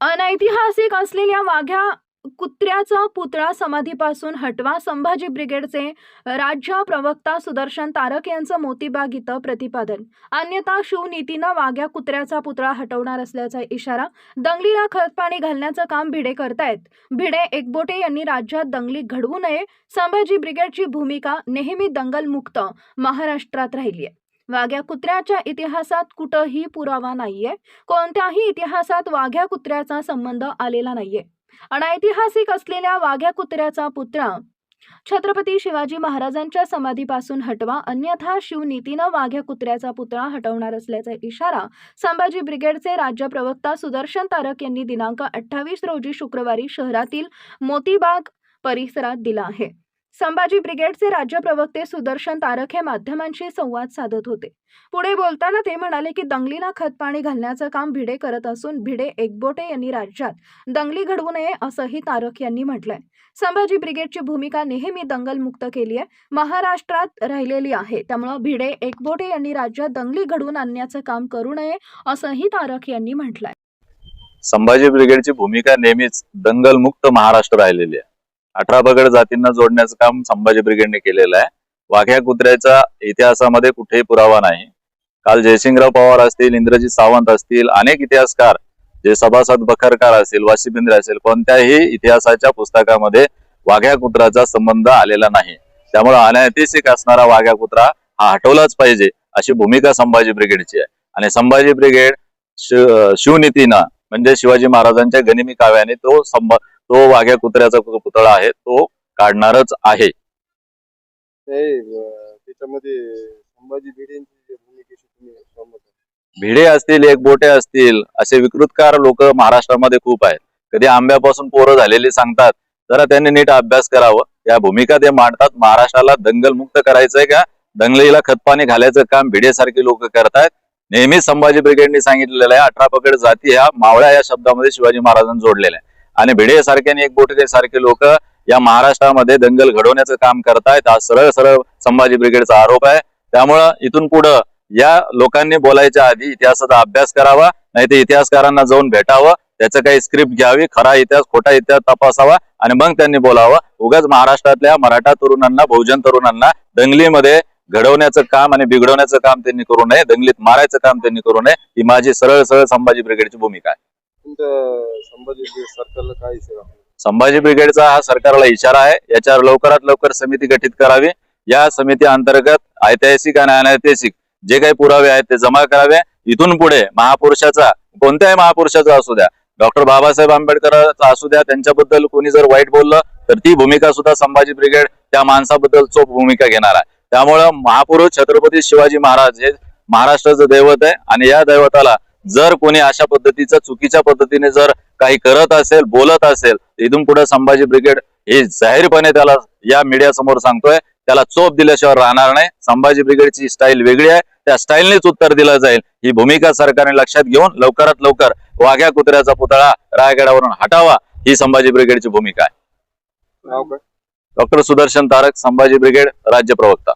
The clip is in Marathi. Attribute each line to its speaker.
Speaker 1: अनैतिहासिक असलेल्या वाघ्या कुत्र्याचा पुतळा समाधीपासून हटवा संभाजी ब्रिगेडचे राज्य प्रवक्ता सुदर्शन तारक यांचं मोतीबाग इथं प्रतिपादन. अन्यथा शिवनीतीनं वाघ्या कुत्र्याचा पुतळा हटवणार असल्याचा इशारा दंगलीला खतपाणी घालण्याचं काम भिडे करतायत. भिडे एकबोटे यांनी राज्यात दंगली घडवू नये संभाजी ब्रिगेडची भूमिका नेहमी दंगलमुक्त महाराष्ट्रात राहिली आहे वाघ्या कुत्र्याच्या इतिहासात कुठंही पुरावा नाहीये. कोणत्याही इतिहासात वाघ्या कुत्र्याचा संबंध आलेला नाहीये. अनैतिहासिक असलेल्या वाघ्या कुत्र्याचा पुतळा छत्रपती शिवाजी महाराजांच्या समाधीपासून हटवा अन्यथा शिवनीतीनं वाघ्या कुत्र्याचा पुतळा हटवणार असल्याचा इशारा संभाजी ब्रिगेडचे राज्य प्रवक्ता सुदर्शन तारक यांनी दिनांक अठ्ठावीस रोजी शुक्रवारी शहरातील मोतीबाग परिसरात दिला आहे. संभाजी ब्रिगेडचे राज्य प्रवक्ते सुदर्शन तारक हे माध्यमांशी संवाद साधत होते. पुढे बोलताना ते म्हणाले की दंगलीला खतपाणी घालण्याचं काम भिडे करत असून भिडे एकबोटे यांनी राज्यात दंगली घडवू नये असंही तारक यांनी म्हटलंय. संभाजी ब्रिगेडची भूमिका नेहमी दंगलमुक्त केली आहे. महाराष्ट्रात राहिलेली आहे. त्यामुळं भिडे एकबोटे यांनी राज्यात दंगली घडवून आणण्याचं काम करू नये असंही तारक यांनी म्हटलंय.
Speaker 2: संभाजी ब्रिगेडची भूमिका नेहमीच दंगलमुक्त महाराष्ट्र राहिलेली आहे. अठरा बगड जातींना जोडण्याचं काम संभाजी ब्रिगेडने केलेलं आहे. वाघ्या कुत्र्याच्या इतिहासामध्ये कुठेही पुरावा नाही. काल जयसिंगराव पवार असतील इंद्रजित सावंत असतील अनेक इतिहासकार जे सभासद बखरकार असतील वाशिबिंद्रे असेल कोणत्याही इतिहासाच्या पुस्तकामध्ये वाघ्या कुत्राचा संबंध आलेला नाही. त्यामुळे अनैतिहासिक असणारा वाघ्या कुत्रा हा हटवलाच पाहिजे अशी भूमिका संभाजी ब्रिगेडची आहे. आणि संभाजी ब्रिगेड शिवनीतीनं म्हणजे शिवाजी महाराजांच्या गनिमी काव्याने तो संभ तो वाघ्या कुत्र्याचा पुतळा आहे तो काढणारच आहे.
Speaker 3: त्याच्यामध्ये संभाजी भिडेंची.
Speaker 2: भिडे असतील एक बोटे असतील असे विकृतकार लोक महाराष्ट्रामध्ये खूप आहेत. कधी आंब्यापासून पोरं झालेली सांगतात जरा त्यांनी नीट अभ्यास करावं. या भूमिका ते मांडतात महाराष्ट्राला दंगलमुक्त करायचंय का? दंगलीला खतपाणी घालायचं काम भिडेसारखी लोक करतायत. नेहमीच संभाजी ब्रिगेडने सांगितलेलं आहे अठरा पकड जाती ह्या मावळ्या या शब्दामध्ये शिवाजी महाराजांनी जोडलेल्या आहे आणि भिडे सारखे आणि एक बोटके सारखे लोक या महाराष्ट्रामध्ये दंगल घडवण्याचं काम करतायत. हा सरळ सरळ संभाजी ब्रिगेडचा आरोप आहे. त्यामुळं इथून पुढं या लोकांनी बोलायच्या आधी इतिहासाचा अभ्यास करावा नाही तर इतिहासकारांना जाऊन भेटावं त्याचं काही स्क्रिप्ट घ्यावी खरा इतिहास खोटा इतिहास तपासावा आणि मग त्यांनी बोलावं. उगाच महाराष्ट्रातल्या मराठा तरुणांना बहुजन तरुणांना दंगलीमध्ये घडवण्याचं काम आणि बिघडवण्याचं काम त्यांनी करू नये दंगलीत मारायचं काम त्यांनी करू नये ही माझी सरळ सरळ संभाजी ब्रिगेडची भूमिका आहे.
Speaker 3: सरकारला काय
Speaker 2: संभाजी ब्रिगेडचा हा सरकारला इशारा आहे. याच्यावर लवकरात लवकर समिती गठीत करावी. या समिती अंतर्गत ऐतिहासिक आणि अनैतिहासिक जे काही पुरावे आहेत ते जमा करावे. इथून पुढे महापुरुषाचा कोणत्याही महापुरुषाचा असू द्या डॉक्टर बाबासाहेब आंबेडकरांचा असू द्या त्यांच्याबद्दल कोणी जर वाईट बोललं तर ती भूमिका सुद्धा संभाजी ब्रिगेड त्या माणसाबद्दल चोख भूमिका घेणार आहे. त्यामुळं महापुरुष छत्रपती शिवाजी महाराज हे महाराष्ट्राचं दैवत आहे. आणि या दैवताला जर कोणी अशा पद्धतीचं चुकीच्या पद्धतीने जर काही करत असेल बोलत असेल इथून पुढे संभाजी ब्रिगेड हे जाहीरपणे त्याला या मीडिया समोर सांगतोय. त्याला चोप दिल्याशिवाय राहणार नाही. संभाजी ब्रिगेडची स्टाईल वेगळी आहे. त्या स्टाईलनेच उत्तर दिलं जाईल. ही भूमिका सरकारने लक्षात घेऊन लवकरात लवकर वाघ्या कुत्र्याचा पुतळा रायगडावरून हटावा. ही संभाजी ब्रिगेडची भूमिका आहे. डॉक्टर सुदर्शन तारक संभाजी ब्रिगेड राज्य प्रवक्ता.